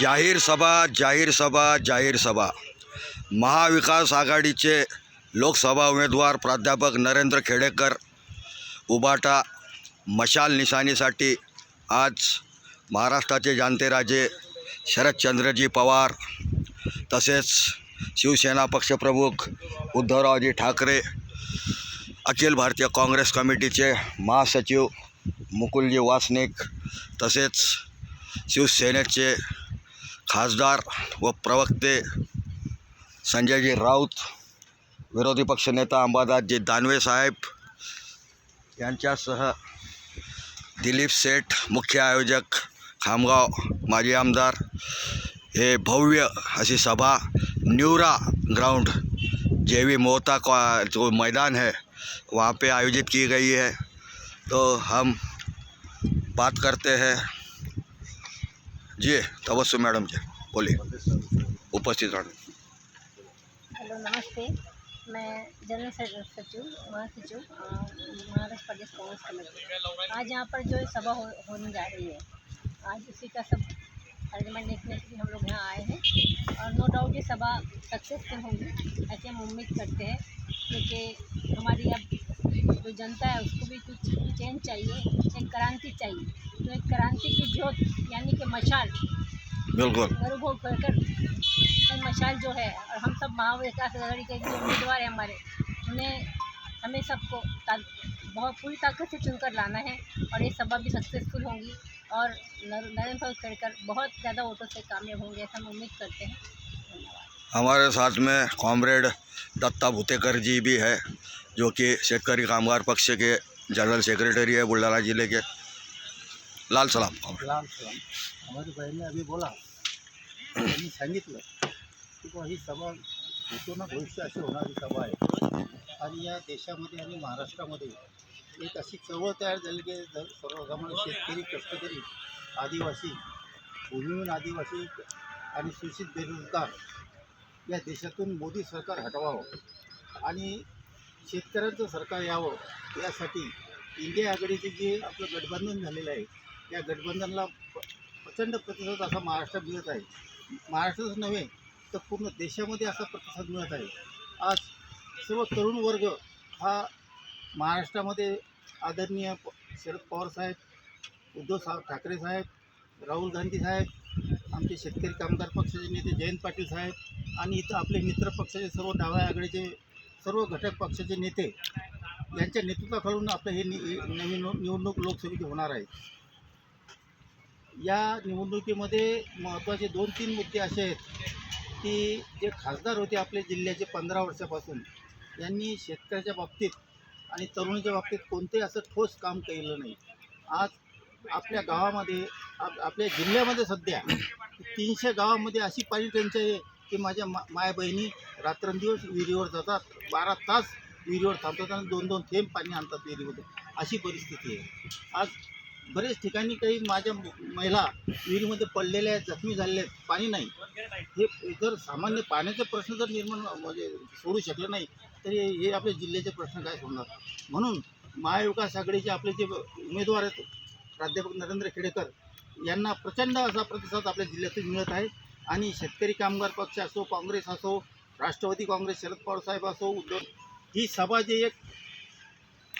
जाहीर सभा जाहीर सभा जाहीर सभा. महाविकास आघाडीचे लोकसभा उमेदवार प्राध्यापक नरेंद्र खेडेकर उबाटा मशाल निशाणीसाठी आज महाराष्ट्राचे जानते राजे शरदचंद्रजी पवार तसेच शिवसेना पक्षप्रमुख उद्धवरावजी ठाकरे अखिल भारतीय काँग्रेस कमिटीचे महासचिव मुकुलजी वासनिक तसेच शिवसेनेचे खासदार व प्रवक्ते संजयजी राऊत विरोधी पक्षनेता अंबादासजी दानवे साहेब यांच्यासह दिलीप सेठ मुख्य आयोजक खामगाव माजी आमदार हे भव्य अशी सभा न्यूरा ग्राउंड जे वी मोहता का जो मैदान है वहाँ पे आयोजित की गई है। तो हम बात करते हैं। जी तबस्सुम मैडम जी बोलिए। उपस्थित रहने। हेलो नमस्ते। मैं जनरल सचिव महासचिव महाराष्ट्र प्रदेश कांग्रेस आज यहाँ पर जो सभा हो, होने जा रही है आज उसी का सब अरेंजमेंट देखने के लिए हम लोग यहाँ आए हैं। और नो डाउट ये सभा सक्सेसफुल होंगी ऐसे हम उम्मीद करते हैं क्योंकि हमारी अब जो जनता है उसको भी कुछ चेंज चाहिए एक क्रांति चाहिए। तो एक क्रांति की ज्योत यानी कि मशाल। बिल्कुल। अनुभव कर मशाल जो है और हम सब महाविकास आघाड़ी के जो उम्मीदवार हैं हमारे उन्हें हमें सबको बहुत पूरी ताकत से चुनकर लाना है और ये सभा भी सक्सेसफुल होंगी। और नरेंद्र भाई खेड़कर बहुत ज़्यादा वोटों से कामयाब होंगे ऐसा हम उम्मीद करते हैं। धन्यवाद। हमारे साथ में कॉमरेड दत्ता भुतेकर जी भी है जो कि शेतकरी कामगार पक्ष के जनरल सेक्रेटरी है बुल्ढाणा ज़िले के। लाल सलाम लाल सलाम। हमारी ने अभी बोला सांगितलं की बुवा ही सभा होतो ना भविष्य अशी होणारी सभा आहे. आणि या देशामध्ये आणि महाराष्ट्रामध्ये एक अशी चळवळ तयार झाली की जर सर्वसामान्य शेतकरी कष्टकरी आदिवासी भूमिहीन आदिवासी आणि शोषित बेरोजगार या देशातून मोदी सरकार हटवावं आणि शेतकऱ्यांचं सरकार यावं यासाठी इंडिया आघाडीचे जे आपलं गठबंधन झालेलं आहे या गठबंधनला प्रचंड प्रतिसाद असा महाराष्ट्रात मिळत आहे. महाराष्ट्रातच नव्हे तर पूर्ण देशामध्ये असा प्रतिसाद मिळत आहे. आज सर्व तरुण वर्ग हा महाराष्ट्रामध्ये आदरणीय प- शरद पवार साहेब उद्धव साहेब ठाकरे साहेब राहुल गांधी साहेब आमचे शेतकरी कामगार पक्षाचे नेते जयंत पाटील साहेब आणि इथं आपले मित्र पक्षाचे सर्व डाव्या आघाडीचे सर्व घटक पक्षाचे नेते यांच्या नेतृत्वाखालून आपलं हे नि नवीन निवडणूक लोकसभेची होणार आहे. या निवडणुकीमध्ये महत्त्वाचे दोन तीन मुद्दे असे आहेत. की जे खासदार होते आपल्या जिल्ह्याचे पंधरा वर्षापासून यांनी शेतकऱ्याच्या बाबतीत आणि तरुणीच्या बाबतीत कोणतेही असं ठोस काम केलं नाही. आज आपल्या गावामध्ये आप आपल्या जिल्ह्यामध्ये सध्या तीनशे गावामध्ये अशी पाणी टंचाई आहे की माझ्या मा माया बहिणी रात्रंदिवस विहिरीवर जातात बारा तास विहिरीवर थांबतात आणि दोन दोन थेंब पाणी आणतात विहिरीमध्ये. अशी परिस्थिती आहे. आज बरेच ठिकाणी काही माझ्या महिला विहिरीमध्ये पडलेल्या आहेत जखमी झालेल्या आहेत पाणी नाही. हे जर सामान्य पाण्याचे प्रश्न जर निर्माण म्हणजे सोडू शकले नाही तर हे आपल्या जिल्ह्याचे प्रश्न काय सोडणार? म्हणून महाविकास आघाडीचे आपले जे उमेदवार आहेत प्राध्यापक नरेंद्र खेडेकर यांना प्रचंड असा प्रतिसाद आपल्या जिल्ह्यातून मिळत आहे. आणि शेतकरी कामगार पक्ष असो काँग्रेस असो राष्ट्रवादी काँग्रेस शरद पवार साहेब असो उद्धव ही सभा जी एक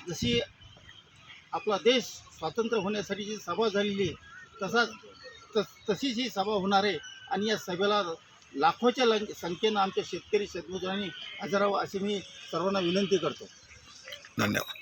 जशी आपला देश स्वातंत्र्य होण्यासाठी जी सभा झालेली आहे तसाच तस तशीच ही सभा होणार आहे. आणि या सभेला लाखोच्या लं संख्येनं आमच्या शेतकरी शेतमजुरांनी हजरावं अशी मी सर्वांना विनंती करतो. धन्यवाद.